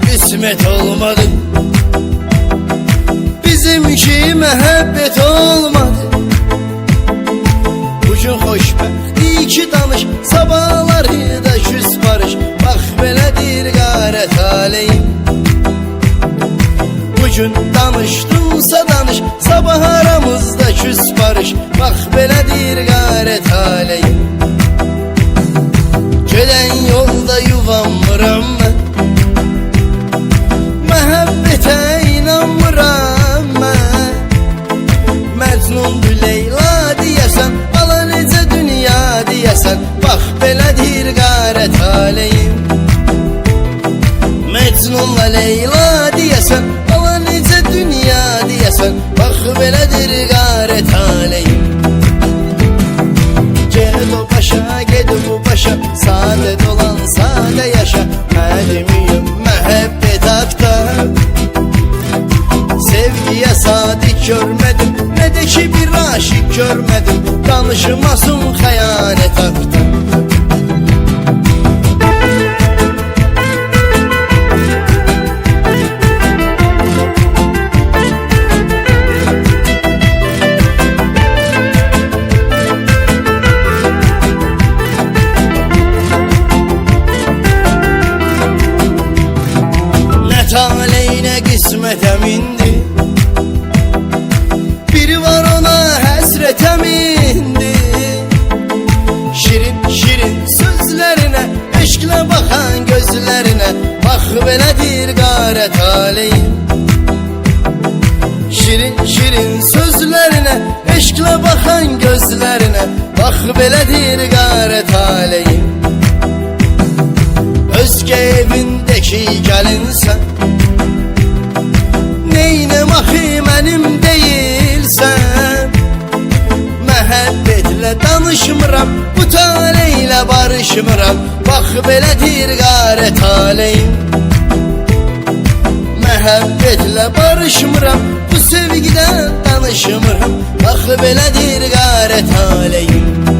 kısmet olmadı. Bizimki mehabbet olmadı. Bugün xoşbəxt iki danış Sabahları da küs barış. Bax belədir qarət aleyim Bugün danışdımsa danış. Sabah aramızda küs barış. Bax belədir qarət aleyim Gedən yolda yuvamıram mən Mecnunla Leyla deyəsən Ala necə dünya deyəsən Bax belədir qarət aleyim Ged o başa, ged bu başa Sade dolan, sade yaşa. Mədemiyim, məhəbbət haqda Sevgiye sadık görmedim Ne de ki bir aşık görmedim. Danışmasın xəyanət haqda taleyinə qismətəm indi Biri var ona həsrətəm indi Şirin şirin sözlərinə Eşqlə baxan gözlərinə Bax belədir qarət aleyim Şirin şirin sözlərinə Eşqlə baxan gözlərinə Bax belədir qarət aleyim Özgə evindəki gəlinsən Neynəm danışmıram Bu taleylə barışmıram Bax belədir qarət aleyim Məhəbbətlə barışmıram Bu sevgidən danışmıram Bax belədir qarət aleyim